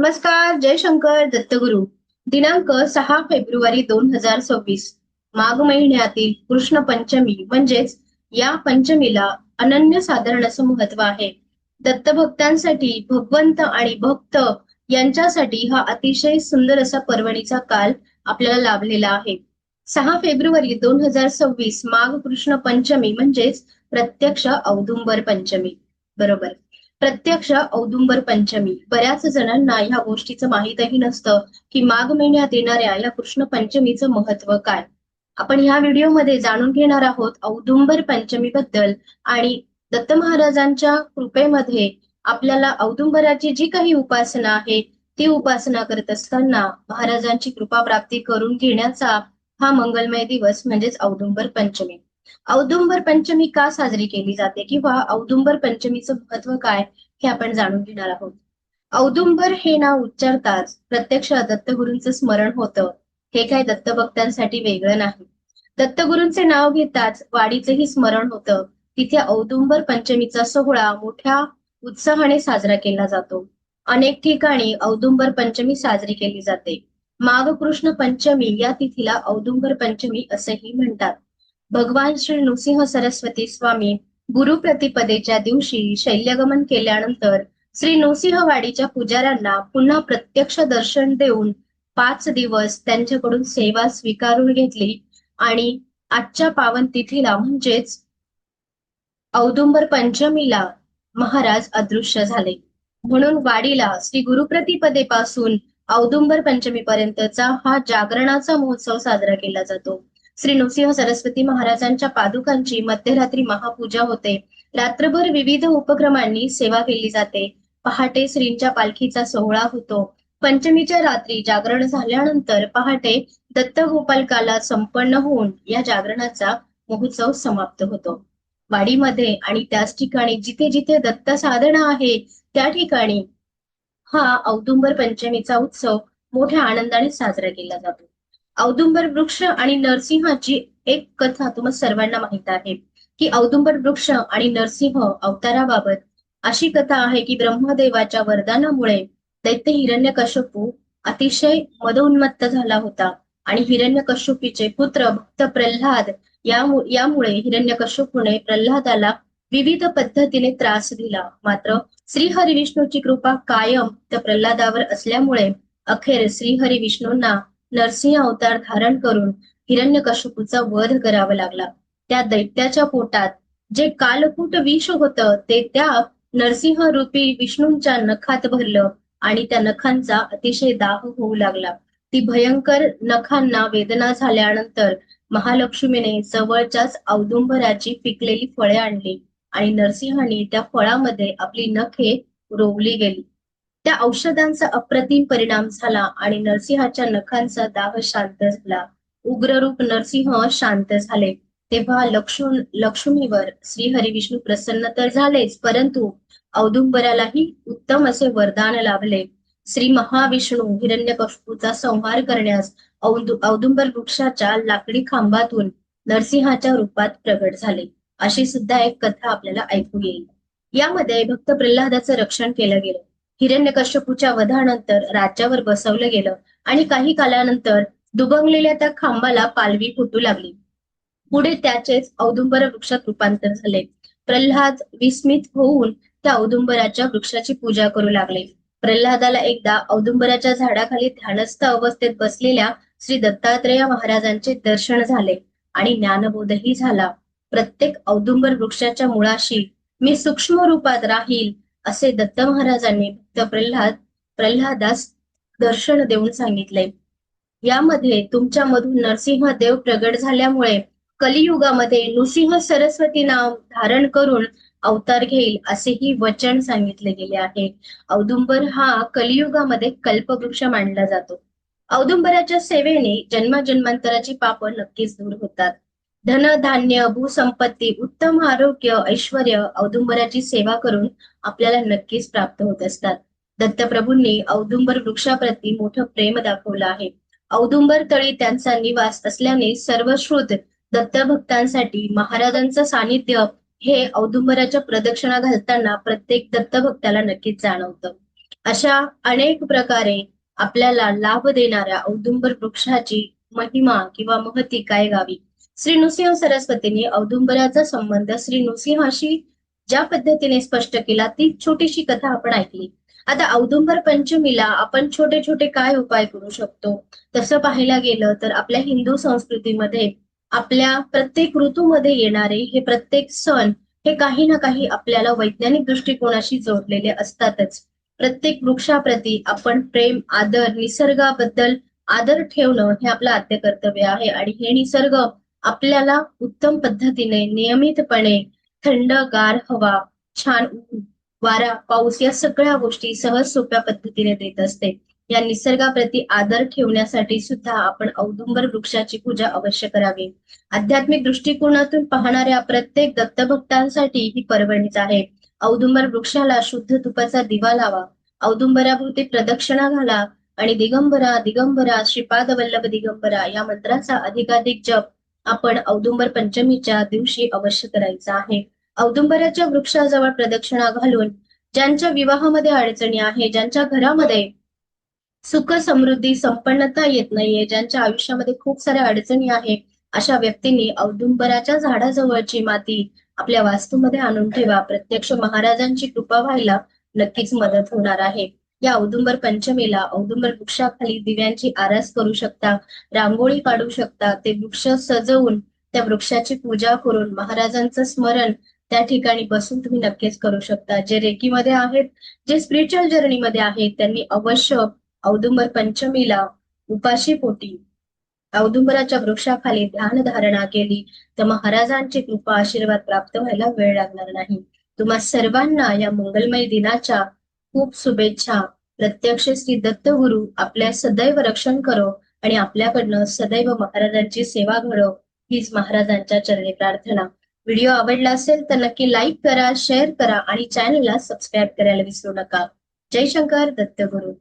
नमस्कार जयशंकर दत्तगुरु. दिनांक सहा फेब्रुवारी दोन हजार सव्वीस. माघ महिन्यातील कृष्ण पंचमी म्हणजेच या पंचमीला अनन्य साधारण असं महत्त्व आहे. दत्तभक्तांसाठी भगवंत आणि भक्त यांच्यासाठी हा अतिशय सुंदर असा पर्वणीचा काल आपल्याला लाभलेला आहे. सहा फेब्रुवारी दोन हजार सव्वीस माघ कृष्ण पंचमी म्हणजेच प्रत्यक्ष औदुंबर पंचमी. बरोबर. प्रत्यक्ष औदुंबर पंचमी. बऱ्याच जणांना ह्या गोष्टीचं माहीतही नसतं की माघ महिन्यात येणाऱ्या या कृष्ण पंचमीचं महत्त्व काय. आपण ह्या व्हिडिओमध्ये जाणून घेणार आहोत औदुंबर पंचमी बद्दल आणि दत्त महाराजांच्या कृपेमध्ये आपल्याला औदुंबराची जी काही उपासना आहे ती उपासना करत असताना महाराजांची कृपा प्राप्ती करून घेण्याचा हा मंगलमय दिवस म्हणजेच औदुंबर पंचमी. औदुंबर पंचमी का साजरी केली जाते किंवा औदुंबर पंचमीचं महत्त्व काय हे आपण जाणून घेणार आहोत. औदुंबर हे नाव उच्चारताच प्रत्यक्ष दत्तगुरूंचं स्मरण होतं. हे काय दत्तभक्तांसाठी वेगळं नाही. दत्तगुरूंचे नाव घेताच वाडीचेही स्मरण होतं. तिथे औदुंबर पंचमीचा सोहळा मोठ्या उत्साहाने साजरा केला जातो. अनेक ठिकाणी औदुंबर पंचमी साजरी केली जाते. माघ कृष्ण पंचमी या तिथीला औदुंबर पंचमी असेही म्हणतात. भगवान श्री नृसिंह सरस्वती स्वामी गुरुप्रतिपदेच्या दिवशी शैल्यगमन केल्यानंतर श्री नृसिंहवाडीच्या पुजाऱ्यांना पुन्हा प्रत्यक्ष दर्शन देऊन पाच दिवस त्यांच्याकडून सेवा स्वीकारून घेतली. आणि आजच्या पावन तिथीला म्हणजेच औदुंबर पंचमीला महाराज अदृश्य झाले. म्हणून वाडीला श्री गुरुप्रतिपदेपासून औदुंबर पंचमीपर्यंतचा हा जागरणाचा महोत्सव साजरा केला जातो. श्री नृसिंह सरस्वती महाराजांच्या पादुकांची मध्यरात्री महापूजा होते. रात्रभर विविध उपक्रमांनी सेवा केली जाते. पहाटे श्रींच्या पालखीचा सोहळा होतो. पंचमीच्या रात्री जागरण झाल्यानंतर पहाटे दत्त गोपालकाला संपन्न होऊन या जागरणाचा महोत्सव समाप्त होतो. वाडीमध्ये आणि त्याच ठिकाणी जिथे जिथे दत्त साधना आहे त्या ठिकाणी हा औदुंबर पंचमीचा उत्सव मोठ्या आनंदाने साजरा केला जातो. औदुंबर वृक्ष आणि नरसिंहाची एक कथा तुम्हाला सर्वांना माहीत आहे. की औदुंबर वृक्ष आणि नरसिंह अवताराबाबत अशी कथा आहे की ब्रह्मदेवाच्या वरदानामुळे दैत्य हिरण्यकश्यपू अतिशय मदोन्मत्त झाला होता आणि हिरण्यकश्यपीचे पुत्र भक्त प्रल्हाद यामुळे हिरण्यकश्यपूने प्रल्हादाला विविध पद्धतीने त्रास दिला. मात्र श्रीहरी विष्णूची कृपा कायम त्या प्रल्हादावर असल्यामुळे अखेर श्रीहरी विष्णूंना नरसिंह अवतार धारण करून हिरण्यकश्यपूचा वध करावा लागला. त्या दैत्याच्या पोटात जे कालकूट विष होतं ते त्या नरसिंह रूपी विष्णूंच्या नखात भरलं आणि त्या नखांचा अतिशय दाह होऊ लागला. ती भयंकर नखांना वेदना झाल्यानंतर महालक्ष्मीने जवळच्याच औदुंबराची पिकलेली फळे आणली आणि नरसिंहाने त्या फळामध्ये आपली नखे रोवली गेली. त्या औषधांचा अप्रतिम परिणाम झाला आणि नरसिंहाच्या नखांचा दाह शांत झाला. उग्ररूप नरसिंह शांत झाले. तेव्हा लक्ष्मण लक्ष्मीवर श्री विष्णू प्रसन्न तर झालेच परंतु औदुंबरालाही उत्तम असे वरदान लाभले. श्री महाविष्णू हिरण्यकशपूचा संहार करण्यास औदुंबर वृक्षाच्या लाकडी खांबातून नरसिंहाच्या रूपात प्रगट झाले. अशी सुद्धा एक कथा आपल्याला ऐकू येईल. यामध्ये भक्त प्रल्हादाचं रक्षण केलं गेलं. हिरण्यकश्यपूच्या वधानंतर राज्यावर बसवलं गेलं आणि काही कालानंतर दुबंगलेल्या त्या खांबाला पालवी फुटू लागली. पुढे त्याचेच औदुंबर वृक्षात रूपांतर झाले. प्रल्हाद विस्मित होऊन त्या औदुंबराच्या वृक्षाची पूजा करू लागले. प्रल्हादाला एकदा औदुंबराच्या झाडाखाली ध्यानस्थ अवस्थेत बसलेल्या श्री दत्तात्रेय महाराजांचे दर्शन झाले आणि ज्ञानबोधही झाला. प्रत्येक औदुंबर वृक्षाच्या मुळाशी मी सूक्ष्म रूपात राहील असे दत्त महाराजांनी भक्त प्रल्हाद प्रल्हादास दर्शन देऊन सांगितले. यामध्ये तुमच्या मधून नरसिंह देव प्रगट झाल्यामुळे कलियुगामध्ये नृसिंह सरस्वती नाव धारण करून अवतार घेईल असेही वचन सांगितले गेले आहे. औदुंबर हा कलियुगामध्ये कल्पवृक्ष मानला जातो. औदुंबराच्या सेवेने जन्मजन्मांतराची पाप नक्कीच दूर होतात. धन धान्य भूसंपत्ती उत्तम आरोग्य ऐश्वर औदुंबराची सेवा करून आपल्याला नक्कीच प्राप्त होत असतात. दत्तप्रभूंनी औदुंबर वृक्षाप्रती मोठं प्रेम दाखवलं आहे. औदुंबर तळी त्यांचा निवास असल्याने सर्वश्रुत दत्तभक्तांसाठी महाराजांचं सानिध्य हे औदुंबराच्या प्रदक्षिणा घालताना प्रत्येक दत्तभक्ताला नक्कीच जाणवतं. अशा अनेक प्रकारे आपल्याला लाभ देणाऱ्या औदुंबर वृक्षाची महिमा किंवा महती काय गावी श्री नृसिंह सरस्वतीने औदुंबराचा संबंध श्री नृसिंहाशी ज्या पद्धतीने स्पष्ट केला ती छोटीशी कथा आपण ऐकली. आता औदुंबर पंचमीला आपण छोटे छोटे काय उपाय करू शकतो? तसं पाहायला गेलं तर आपल्या हिंदू संस्कृतीमध्ये आपल्या प्रत्येक ऋतूमध्ये येणारे हे प्रत्येक सण हे काही ना काही आपल्याला वैज्ञानिक दृष्टिकोनाशी जोडलेले असतातच. प्रत्येक वृक्षाप्रती आपण प्रेम आदर निसर्गाबद्दल आदर ठेवणं हे आपलं आद्य कर्तव्य आहे आणि हे निसर्ग आपल्याला उत्तम पद्धतीने नियमितपणे थंडगार हवा छान ऊन वारा पाऊस या सगळ्या गोष्टी सहज सोप्या पद्धतीने देत असते. या निसर्गाप्रती आदर ठेवण्यासाठी सुद्धा आपण औदुंबर वृक्षाची पूजा अवश्य करावी. आध्यात्मिक दृष्टिकोनातून पाहणाऱ्या प्रत्येक दत्तभक्तांसाठी ही पर्वणीच आहे. औदुंबर वृक्षाला शुद्ध तुपाचा दिवा लावा. औदुंबराभोवती प्रदक्षिणा घाला आणि दिगंबरा दिगंबरा श्रीपाद वल्लभ दिगंबरा या मंत्राचा अधिकाधिक जप आपण औदुंबर पंचमीच्या दिवशी अवश्य करायचा आहे. औदुंबराच्या वृक्षाजवळ प्रदक्षिणा घालून ज्यांच्या विवाहामध्ये अडचणी आहे ज्यांच्या घरामध्ये सुख समृद्धी संपन्नता येत नाहीये ज्यांच्या आयुष्यामध्ये खूप साऱ्या अडचणी आहे अशा व्यक्तींनी औदुंबराच्या झाडाजवळची माती आपल्या वास्तूमध्ये आणून ठेवा. प्रत्यक्ष महाराजांची कृपा व्हायला नक्कीच मदत होणार आहे. या औदुंबर पंचमीला औदुंबर वृक्षाखाली दिव्यांची आरास करू शकता रांगोळी काढू शकता ते वृक्ष सजवून त्या वृक्षाची पूजा करून महाराजांचं स्मरण त्या ठिकाणी बसून तुम्ही नक्कीच करू शकता. जे रेकीमध्ये आहेत जे स्पिरिच्युअल जर्नीमध्ये आहेत त्यांनी अवश्य औदुंबर पंचमीला उपाशी पोटी औदुंबराच्या वृक्षाखाली ध्यान धारणा केली तर महाराजांची कृपा आशीर्वाद प्राप्त व्हायला वेळ लागणार नाही. तुम्हा सर्वांना या मंगलमय दिनाच्या खूप शुभेच्छा. प्रत्यक्ष श्री दत्तगुरु आपल्या सदैव रक्षण करो आणि आपल्याकडनं सदैव महाराजांची सेवा घडो हीच महाराजांच्या चरणी प्रार्थना. व्हिडिओ आवडला असेल तर नक्की लाईक करा शेअर करा आणि चॅनलला सबस्क्राईब करायला विसरू नका. जय शंकर दत्तगुरु.